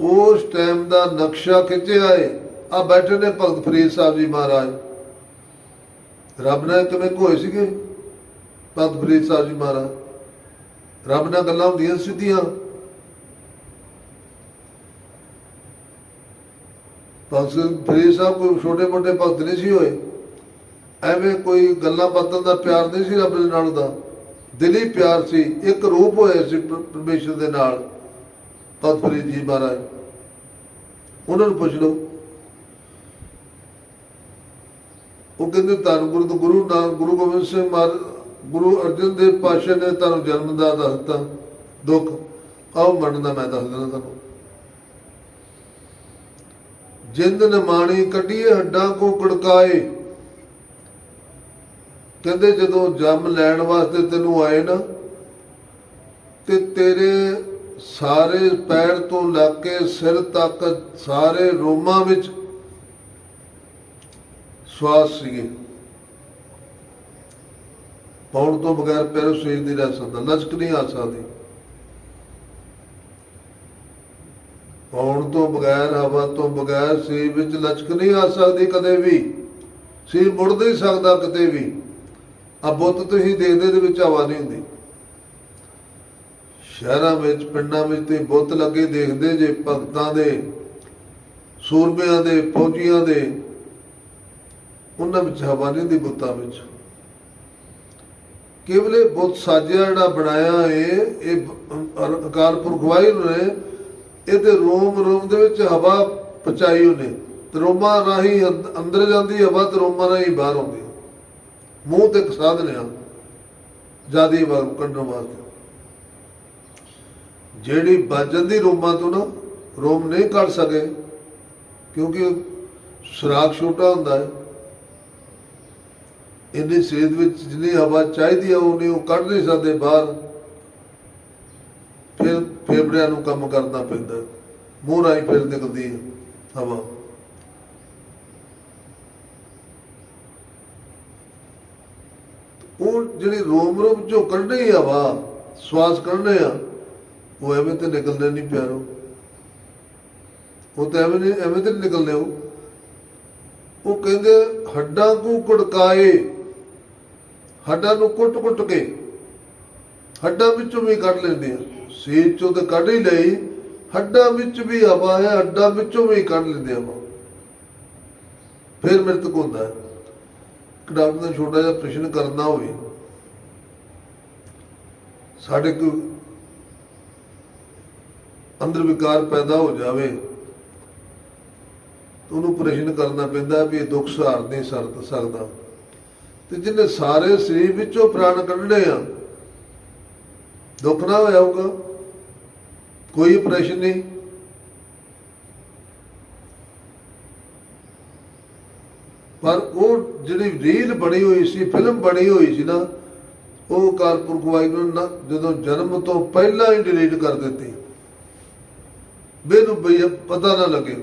ਉਸ ਟਾਈਮ ਦਾ ਨਕਸ਼ਾ ਖਿੱਚਿਆ ਏ। ਆ ਬੈਠੇ ਨੇ ਭਗਤ ਫਰੀਦ ਸਾਹਿਬ ਜੀ ਮਹਾਰਾਜ। ਰੱਬ ਨੇ ਕਿਵੇਂ ਕੋਏ ਸੀਗੇ। ਭਗਤ ਫਰੀਦ ਸਾਹਿਬ ਜੀ ਮਹਾਰਾਜ। ਰੱਬ ਨਾਲ ਗੱਲਾਂ ਹੁੰਦੀਆਂ ਸਿੱਧੀਆਂ। ਭਗਤ ਫਰੀਦ ਸਾਹਿਬ ਕੋਈ ਛੋਟੇ ਮੋਟੇ ਭਗਤ ਨਹੀਂ ਸੀ ਹੋਏ। ਐਵੇਂ ਕੋਈ ਗੱਲਾਂ ਬਾਤਾਂ ਦਾ ਪਿਆਰ ਨਹੀਂ ਸੀ ਰੱਬ ਦੇ ਨਾਲ ਦਾ। ਦਿਲੀ ਪਿਆਰ ਸੀ। ਇੱਕ ਰੂਪ ਹੋਇਆ ਸੀ ਪਰ- ਪਰਮੇਸ਼ਰ ਦੇ ਨਾਲ। ਭਗਤ ਜੀ ਮਹਾਰਾਜ, ਉਹਨਾਂ ਨੂੰ ਪੁੱਛ ਲਓ। ਉਹ ਕਹਿੰਦੇ ਧੰਨ ਗੁਰੂ ਤੋਂ ਗੁਰੂ ਨਾਨਕ ਗੁਰੂ ਗੋਬਿੰਦ ਸਿੰਘ ਮਹਾਰਾਜ ਗੁਰੂ ਅਰਜਨ ਦੇਵ ਪਾਤਸ਼ਾਹ ਨੇ ਤੁਹਾਨੂੰ ਜਨਮ ਦਾ ਦੱਸਤਾ ਦੁੱਖ, ਆਓ ਮੰਨਦਾ ਮੈਂ ਦੱਸ ਦਿੰਦਾ ਤੁਹਾਨੂੰ। ਜਿੰਦ ਨਮਾਣੀ ਕੱਢੀਏ ਹੱਡਾਂ ਕੋ ਕੜਕਾਏ। ਕਹਿੰਦੇ ਜਦੋਂ ਜੰਮ ਲੈਣ ਵਾਸਤੇ ਤੈਨੂੰ ਆਏ ਨਾ, ਤੇ ਤੇਰੇ ਸਾਰੇ ਪੈਰ ਤੋਂ ਲੱਗ ਕੇ ਸਿਰ ਤੱਕ ਸਾਰੇ ਰੋਮਾਂ ਵਿੱਚ ਸਵਾਸ ਸੀਗੇ। ਪੌਣ ਤੋਂ ਬਗੈਰ ਪੈਰ ਸਰੀਰ ਨਹੀਂ ਰਹਿ ਸਕਦਾ ਲਚਕ ਨਹੀਂ ਆ ਸਕਦੀ ਪੌਣ ਤੋਂ ਬਗੈਰ, ਹਵਾ ਤੋਂ ਬਗੈਰ ਸਰੀਰ ਵਿੱਚ ਲਚਕ ਨਹੀਂ ਆ ਸਕਦੀ ਕਦੇ ਵੀ। ਸਰੀਰ ਮੁੜ ਨਹੀਂ ਸਕਦਾ ਕਿਤੇ ਵੀ। ਆ ਬੁੱਤ ਤੁਸੀਂ ਦੇਖਦੇ ਦੇ ਵਿੱਚ ਹਵਾ ਨਹੀਂ ਹੁੰਦੀ। ਸ਼ਹਿਰਾਂ ਵਿੱਚ, ਪਿੰਡਾਂ ਵਿੱਚ ਤੇ ਬੁੱਤ ਲੱਗੇ ਦੇਖਦੇ ਜੇ ਭਗਤਾਂ ਦੇ, ਸੂਰਮਿਆਂ ਦੇ, ਫੌਜੀਆਂ ਦੇ, ਉਹਨਾਂ ਵਿੱਚ ਹਵਾ ਨਹੀਂ ਹੁੰਦੀ ਬੁੱਤਾਂ ਵਿੱਚ। ਕੇਵਲੇ ਬੁੱਤ ਸਾਜਿਆ ਜਿਹੜਾ ਬਣਾਇਆ ਏ, ਇਹ ਬ- ਅਕਾਲ ਪੁਰਖ ਵਾਹਿਗੁਰੂ ਨੇ ਇਹਦੇ ਰੋਮ ਰੋਮ ਦੇ ਵਿੱਚ ਹਵਾ ਪਚਾਈ ਉਹਨੇ। ਤੇ ਰਾਹੀਂ ਅੰਦ- ਅੰਦਰ ਜਾਂਦੀ ਹਵਾ ਤੇ ਰਾਹੀਂ ਬਾਹਰ ਆਉਂਦੀ। ਮੂੰਹ ਤੇ ਸਾਧਨਿਆ ਸਾਧਨ ਆ ਜਿਆਦੀ ਹਵਾ ਕੱਢਣ ਵਾਸਤੇ। ਜਿਹੜੀ ਬਚ ਜਾਂਦੀ ਰੋਮਾਂ ਤੋਂ ਨਾ ਰੋਮ ਨਹੀਂ ਕੱਢ ਸਕੇ, ਕਿਉਂਕਿ ਸੁਰਾਖ ਛੋਟਾ ਹੁੰਦਾ ਹੈ। ਇੰਨੇ ਸਰੀਰ ਵਿੱਚ ਜਿੰਨੀ ਹਵਾ ਚਾਹੀਦੀ ਹੈ ਉਹਨੇ ਉਹ ਕੱਢ ਨਹੀਂ ਸਕਦੇ ਬਾਹਰ। ਫਿਰ ਫੇਫੜਿਆਂ ਨੂੰ ਕੰਮ ਕਰਨਾ ਪੈਂਦਾ ਮੂੰਹ ਰਾਹੀਂ ਫਿਰ ਨਿਕਲਦੀ ਹਵਾ। ਉਹ ਜਿਹੜੀ ਰੋਮ ਰੋਮ ਚੋਂ ਕੱਢਣੀ ਹਵਾ, ਸਵਾਸ ਕੱਢਣੇ ਆ ਉਹ ਐਵੇਂ ਤੇ ਨਿਕਲਦੇ ਨਹੀਂ ਪਿਆਰੋ। ਉਹ ਤਾਂ ਐਵੇਂ ਨਹੀਂ, ਐਵੇਂ ਤੇ ਨਿਕਲਦੇ ਉਹ। ਉਹ ਕਹਿੰਦੇ ਹੱਡਾਂ ਨੂੰ ਕੁੜਕਾਏ, ਹੱਡਾਂ ਨੂੰ ਕੁੱਟ-ਕੁੱਟ ਕੇ ਹੱਡਾਂ ਵਿੱਚੋਂ ਵੀ ਕੱਢ ਲੈਂਦੇ ਆ। ਸਰੀਰ ਚੋਂ ਤਾਂ ਕੱਢ ਹੀ ਲਈ, ਹੱਡਾਂ ਵਿੱਚ ਵੀ ਹਵਾ ਹੈ, ਹੱਡਾਂ ਵਿੱਚੋਂ ਵੀ ਕੱਢ ਲੈਂਦੇ ਆ ਫਿਰ ਮ੍ਰਿਤਕ ਹੁੰਦਾ ਹੈ। ਡਾਕਟਰ ਨੇ ਛੋਟਾ ਜਿਹਾ ਪ੍ਰਸ਼ਨ ਕਰਨਾ ਹੋਵੇ। ਸਾਡੇ ਕੋ ਅੰਦਰ ਵਿਕਾਰ ਪੈਦਾ ਹੋ ਜਾਵੇ, ਤਾਂ ਉਹਨੂੰ ਪ੍ਰਸ਼ਨ ਕਰਨਾ ਪੈਂਦਾ ਵੀ ਇਹ ਦੁੱਖ ਸਹਾਰ ਨਹੀਂ ਸਰ ਸਕਦਾ। ਤੇ ਜਿਹਨੇ ਸਾਰੇ ਸਰੀਰ ਵਿੱਚੋਂ ਪ੍ਰਾਣ ਕੱਢਣੇ ਆ, ਦੁੱਖ ਨਾ ਹੋਇਆ ਹੋਊਗਾ, ਕੋਈ ਪ੍ਰਸ਼ਨ ਨਹੀਂ। ਪਰ ਉਹ ਜਿਹੜੀ ਰੀਲ ਬਣੀ ਹੋਈ ਸੀ, ਫਿਲਮ ਬਣੀ ਹੋਈ ਸੀ ਨਾ, ਉਹ ਕਾਲਪੁਰਖ ਵਾਹਿਗੁਰੂ ਨੇ ਨਾ ਜਦੋਂ ਜਨਮ ਤੋਂ ਪਹਿਲਾਂ ਹੀ ਡਿਲੀਟ ਕਰ ਦਿੱਤੀ। ਬੇਨੂੰ ਬਈ ਪਤਾ ਨਾ ਲੱਗੇ।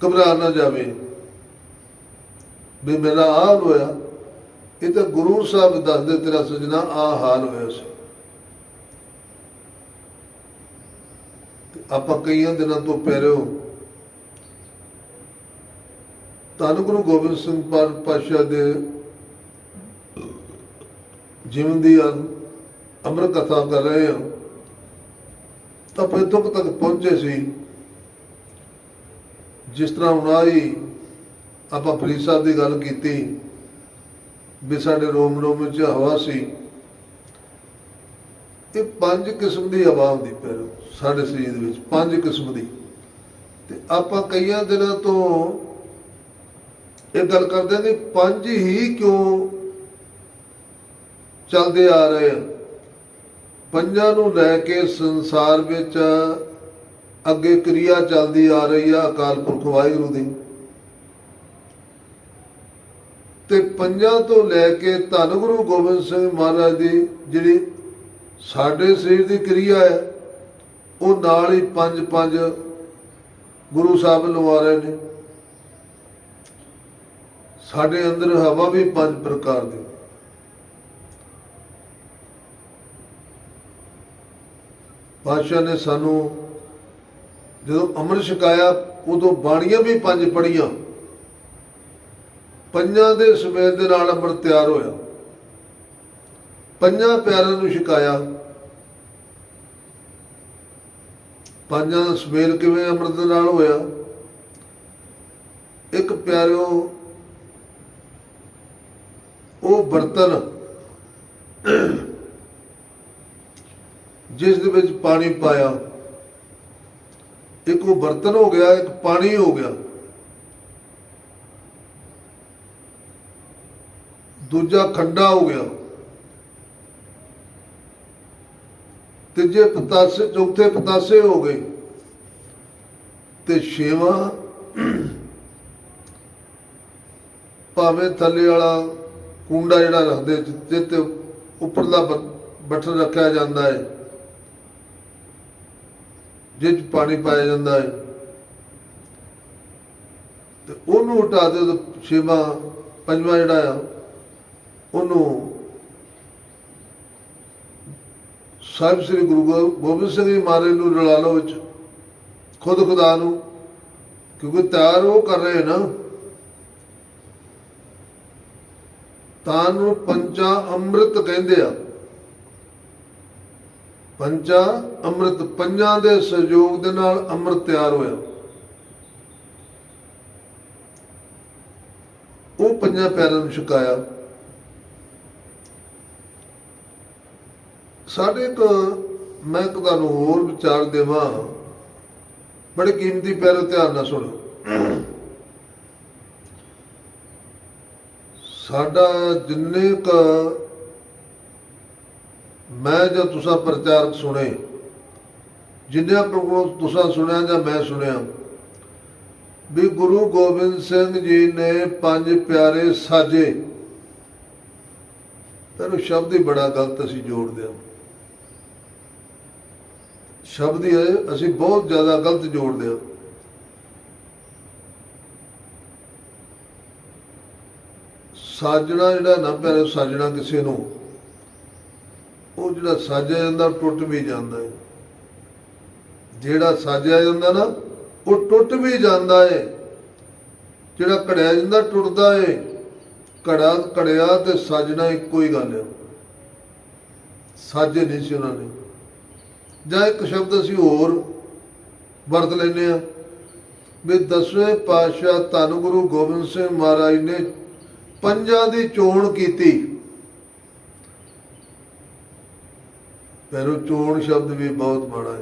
ਘਬਰਾ ਨਾ ਜਾਵੇ। ਵੀ ਮੇਰਾ ਹਾਲ ਹੋਇਆ। ਇਹ ਤਾਂ ਗੁਰੂ ਸਾਹਿਬ ਦੱਸਦੇ ਤੇਰਾ ਸਜਣਾ ਆ ਹਾਲ ਹੋਇਆ ਸੀ। ਆਪਾਂ ਕਈਆਂ ਦਿਨਾਂ ਤੋਂ ਪਹਿਰਿਓ ਧੰਨ ਗੁਰੂ ਗੋਬਿੰਦ ਸਿੰਘ ਪਾਤਸ਼ਾਹ ਦੇ ਜੀਵਨ ਦੀ ਅਮਰ ਕਥਾ ਕਰ ਰਹੇ ਹਾਂ। ਤਾਂ ਫਿਰ ਤੱਕ ਪਹੁੰਚੇ ਸੀ। ਜਿਸ ਤਰ੍ਹਾਂ ਹੁਣ ਆਈ, ਆਪਾਂ ਫਰੀਦ ਸਾਹਿਬ ਦੀ ਗੱਲ ਕੀਤੀ, ਵੀ ਸਾਡੇ ਰੋਮ ਰੋਮ ਵਿੱਚ ਹਵਾ ਸੀ। ਇਹ ਪੰਜ ਕਿਸਮ ਦੀ ਹਵਾ ਹੁੰਦੀ ਪਰ ਸਾਡੇ ਸਰੀਰ ਦੇ ਵਿੱਚ ਪੰਜ ਕਿਸਮ ਦੀ। ਤੇ ਆਪਾਂ ਕਈਆਂ ਦਿਨਾਂ ਤੋਂ ਇਹ ਗੱਲ ਕਰਦੇ ਨੇ ਪੰਜ ਹੀ ਕਿਉਂ ਚੱਲਦੇ ਆ ਰਹੇ ਆ? ਪੰਜਾਂ ਨੂੰ ਲੈ ਕੇ ਸੰਸਾਰ ਵਿੱਚ ਅੱਗੇ ਕਿਰਿਆ ਚੱਲਦੀ ਆ ਰਹੀ ਆ ਅਕਾਲ ਪੁਰਖ ਵਾਹਿਗੁਰੂ ਦੀ। ਤੇ ਪੰਜਾਂ ਤੋਂ ਲੈ ਕੇ ਧੰਨ ਗੁਰੂ ਗੋਬਿੰਦ ਸਿੰਘ ਮਹਾਰਾਜ ਦੀ ਜਿਹੜੀ ਸਾਡੇ ਸਰੀਰ ਦੀ ਕਿਰਿਆ ਹੈ, ਉਹ ਨਾਲ ਹੀ ਪੰਜ ਪੰਜ ਗੁਰੂ ਸਾਹਿਬ ਲਵਾ ਰਹੇ ਨੇ। ਸਾਡੇ ਅੰਦਰ ਹਵਾ ਵੀ ਪੰਜ ਪ੍ਰਕਾਰ ਦੀ। ਪਾਤਸ਼ਾਹ ਨੇ ਸਾਨੂੰ ਜਦੋਂ ਅੰਮ੍ਰਿਤ ਛਕਾਇਆ, ਉਦੋਂ ਬਾਣੀਆਂ ਵੀ ਪੰਜ ਪੜੀਆਂ ਪੰਜਾਂ ਦੇ ਸਮੇਤ ਦੇ ਨਾਲ ਅੰਮ੍ਰਿਤ ਤਿਆਰ ਹੋਇਆ। ਪੰਜਾਂ ਪਿਆਰਿਆਂ ਨੂੰ ਛਕਾਇਆ। ਪੰਜਾਂ ਦਾ ਸਮੇਲ ਕਿਵੇਂ ਅੰਮ੍ਰਿਤ ਦੇ ਨਾਲ ਹੋਇਆ? ਇੱਕ ਪਿਆਰਿਓ, ਉਹ ਬਰਤਨ ਜਿਸ ਦੇ ਵਿੱਚ ਪਾਣੀ ਪਾਇਆ। ਇੱਕ ਉਹ ਬਰਤਨ ਹੋ ਗਿਆ, ਇੱਕ ਪਾਣੀ ਹੋ ਗਿਆ। ਦੂਜਾ ਖੰਡਾ ਹੋ ਗਿਆ। ਤੀਜੇ ਪਤਾਸੇ, ਚੌਥੇ ਪਤਾਸੇ ਹੋ ਗਏ। ਤੇ ਛੇਵਾਂ, ਭਾਵੇਂ ਥੱਲੇ ਵਾਲਾ ਕੁੰਡਾ ਜਿਹੜਾ ਰੱਖਦੇ ਜਿੱਤੇ ਤੇ ਉੱਪਰਲਾ ਬ- ਬਟਨ ਰੱਖਿਆ ਜਾਂਦਾ ਹੈ। ਜਿਸ 'ਚ ਪਾਣੀ ਪਾਇਆ ਜਾਂਦਾ ਹੈ। ਤੇ ਉਹਨੂੰ ਹਟਾ ਦੇ ਤੇ ਛੇਵਾਂ, ਪੰਜਵਾਂ ਜਿਹੜਾ ਆ, ਉਹਨੂੰ ਸਾਹਿਬ ਸ੍ਰੀ ਗੁਰੂ ਗੋ- ਗੋਬਿੰਦ ਸਿੰਘ ਜੀ ਮਹਾਰਾਜ ਨੂੰ ਰਲਾ ਲਓ ਵਿੱਚ, ਖੁਦ ਖੁਦਾ ਨੂੰ, ਕਿਉਂਕਿ ਤਿਆਰ ਉਹ ਕਰ ਰਹੇ ਨਾ। ਤਾਂ ਨੂੰ ਪੰਚਾ ਅੰਮ੍ਰਿਤ ਕਹਿੰਦੇ ਆ। ਪੰਚਾ ਅੰਮ੍ਰਿਤ ਪੰਜਾਂ ਦੇ ਸਹਿਯੋਗ ਦੇ ਨਾਲ ਅੰਮ੍ਰਿਤ ਤਿਆਰ ਹੋਇਆ। ਉਹ ਪੰਜਾਂ ਪਿਆਰਿਆਂ ਨੂੰ ਛਕਾਇਆ। ਸਾਡੇ ਇੱਕ, ਮੈਂ ਇੱਕ ਤੁਹਾਨੂੰ ਹੋਰ ਵਿਚਾਰ ਦੇਵਾਂ। ਬੜੇ ਕੀਮਤੀ ਪਿਆਰੇ ਧਿਆਨ ਨਾਲ ਸੁਣੋ। ਸਾਡਾ ਜਿੰਨੇ ਕ ਮੈਂ ਜਾਂ ਤੁਸੀਂ ਪ੍ਰਚਾਰਕ ਸੁਣੇ ਜਿੰਨੇ ਕੋਲੋਂ ਤੁਸਾਂ ਸੁਣਿਆ ਜਾਂ ਮੈਂ ਸੁਣਿਆ, ਵੀ ਗੁਰੂ ਗੋਬਿੰਦ ਸਿੰਘ ਜੀ ਨੇ ਪੰਜ ਪਿਆਰੇ ਸਾਜੇ। ਪਰ ਸ਼ਬਦ ਹੀ ਬੜਾ ਗਲਤ ਅਸੀਂ ਜੋੜਦੇ ਹਾਂ ਸ਼ਬਦ ਹੀ ਅਸੀਂ ਬਹੁਤ ਜ਼ਿਆਦਾ ਗਲਤ ਜੋੜਦੇ ਹਾਂ ਸਾਜਣਾ ਜਿਹੜਾ ਨਾ ਪਿਆਰੇ ਸਾਜਣਾ ਕਿਸੇ ਨੂੰ ਉਹ ਜਿਹੜਾ ਸਾਜਿਆ ਜਾਂਦਾ ਟੁੱਟ ਵੀ ਜਾਂਦਾ ਹੈ ਜਿਹੜਾ ਸਾਜਿਆ ਜਾਂਦਾ ਨਾ, ਉਹ ਟੁੱਟ ਵੀ ਜਾਂਦਾ ਹੈ ਜਿਹੜਾ ਘੜਿਆ ਜਾਂਦਾ, ਟੁੱਟਦਾ ਹੈ ਘੜਾ ਘੜਿਆ ਤੇ ਸਾਜਣਾ ਇੱਕੋ ਹੀ ਗੱਲ ਹੈ ਸਾਜੇ ਨਹੀਂ ਸੀ ਉਹਨਾਂ ਨੇ। ਜਾਂ ਇੱਕ ਸ਼ਬਦ ਅਸੀਂ ਹੋਰ ਵਰਤ ਲੈਨੇ ਆ ਵੀ ਦਸਵੇਂ ਪਾਤਸ਼ਾਹ ਧੰਨ ਗੁਰੂ ਗੋਬਿੰਦ ਸਿੰਘ ਮਹਾਰਾਜ ਨੇ ਪੰਜਾਂ ਦੀ ਚੋਣ ਕੀਤੀ। ਪਰ ਚੋਣ ਸ਼ਬਦ ਵੀ ਬਹੁਤ ਮਾੜਾ ਹੈ।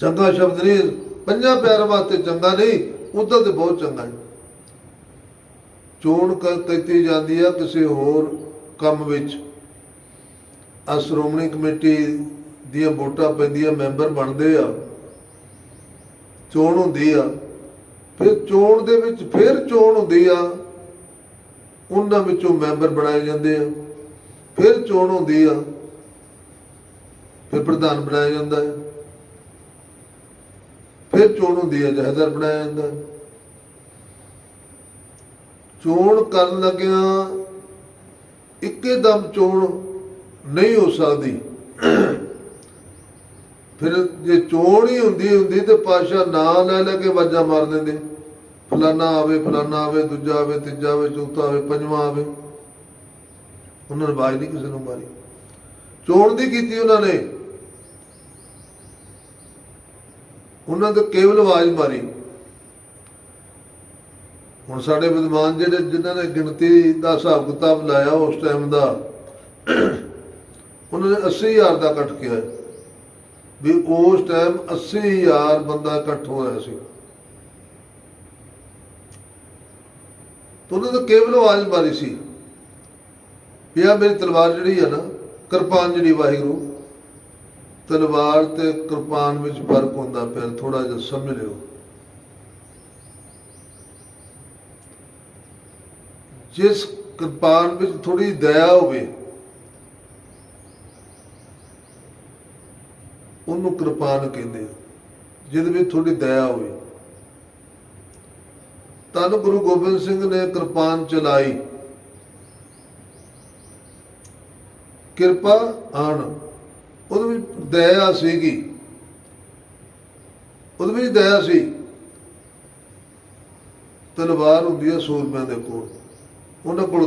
ਚੰਗਾ ਸ਼ਬਦ ਨਹੀਂ, ਪੰਜਾਂ ਪਿਆਰ ਵਾਸਤੇ ਚੰਗਾ ਨਹੀਂ ਉਦੋਂ ਤੇ ਬਹੁਤ ਚੰਗਾ ਹੈ। ਚੋਣ ਕੀਤੀ ਜਾਂਦੀ ਆ ਕਿਸੇ ਹੋਰ ਕੰਮ ਵਿੱਚ। ਆ ਸ਼੍ਰੋਮਣੀ ਕਮੇਟੀ ਦੀਆਂ ਵੋਟਾਂ ਪੈਂਦੀਆਂ, ਮੈਂਬਰ ਬਣਦੇ ਆ। ਚੋਣ ਹੁੰਦੀ ਆ। ਫਿਰ ਚੋਣ ਦੇ ਵਿੱਚ ਫਿਰ ਚੋਣ ਹੁੰਦੀ ਆ। ਉਹਨਾਂ ਵਿੱਚੋਂ ਮੈਂਬਰ ਬਣਾਏ ਜਾਂਦੇ ਆ। ਫਿਰ ਚੋਣ ਹੁੰਦੀ ਆ। ਫਿਰ ਪ੍ਰਧਾਨ ਬਣਾਇਆ ਜਾਂਦਾ ਹੈ। ਫਿਰ ਚੋਣ ਹੁੰਦੀ ਹੈ ਜਹਦਰ ਬਣਾਇਆ ਜਾਂਦਾ ਹੈ। ਚੋਣ ਕਰਨ ਲੱਗਿਆਂ ਇੱਕੇ ਦਮ ਚੋਣ ਨਹੀਂ ਹੋ ਸਕਦੀ। ਫਿਰ ਜੇ ਚੋਣ ਹੀ ਹੁੰਦੀ ਹੁੰਦੀ ਤੇ ਪਾਸ਼ਾ ਨਾਂ ਲੈ ਲੈ ਕੇ ਵਾਜਾਂ ਮਾਰ ਦਿੰਦੇ। ਫਲਾਨਾ ਆਵੇ ਫਲਾਨਾ ਆਵੇ, ਦੂਜਾ ਆਵੇ, ਤੀਜਾ ਆਵੇ, ਚੌਥਾ ਆਵੇ, ਪੰਜਵਾਂ ਆਵੇ। ਉਹਨਾਂ ਨੇ ਆਵਾਜ਼ ਨਹੀਂ ਕਿਸੇ ਨੂੰ ਮਾਰੀ। ਚੋਣ ਦੀ ਕੀਤੀ ਉਹਨਾਂ ਨੇ। ਉਹਨਾਂ ਤੇ ਕੇਵਲ ਆਵਾਜ਼ ਮਾਰੀ। ਹੁਣ ਸਾਡੇ ਵਿਦਵਾਨ ਜਿਹੜੇ ਜਿਨ੍ਹਾਂ ਨੇ ਗਿਣਤੀ ਦਾ ਹਿਸਾਬ ਕਿਤਾਬ ਲਾਇਆ ਉਸ ਟਾਈਮ ਦਾ, ਉਹਨਾਂ ਨੇ 80000 ਦਾ ਇਕੱਠ ਕਿਹਾ ਵੀ ਉਸ ਟਾਈਮ 80000 ਬੰਦਾ ਇਕੱਠ ਹੋਇਆ ਸੀ। ਉਹਨਾਂ ਨੇ ਕੇਵਲ ਆਵਾਜ਼ ਮਾਰੀ ਸੀ। ਵੀ ਆਹ ਮੇਰੀ ਤਲਵਾਰ ਜਿਹੜੀ ਆ ਨਾ, ਕਿਰਪਾਨ ਜਿਹੜੀ ਵਾਹਿਗੁਰੂ ਤਲਵਾਰ ਤੇ ਕਿਰਪਾਨ ਵਿੱਚ ਫ਼ਰਕ ਹੁੰਦਾ ਫਿਰ ਥੋੜਾ ਜਿਹਾ ਸਮਝ ਲਿਓ। ਜਿਸ ਕਿਰਪਾਨ ਵਿੱਚ ਥੋੜੀ ਦਇਆ ਹੋਵੇ, ਉਹਨੂੰ ਕਿਰਪਾਨ ਕਹਿੰਦੇ ਆ, ਜਿਹਦੇ ਵਿੱਚ ਥੋੜੀ ਦਇਆ ਹੋਵੇ। ਤਨ ਗੁਰੂ ਗੋਬਿੰਦ ਸਿੰਘ ਨੇ ਕਿਰਪਾਨ ਚਲਾਈ। ਕਿਰਪਾ ਆਣ, ਉਹਦੇ ਵਿੱਚ ਦਇਆ ਸੀਗੀ। ਉਹਦੇ ਵਿੱਚ ਦਇਆ ਸੀ। ਤਲਵਾਰ ਹੁੰਦੀ ਹੈ ਸੂਰਮਿਆਂ ਦੇ ਕੋਲ। ਉਹਨਾਂ ਕੋਲ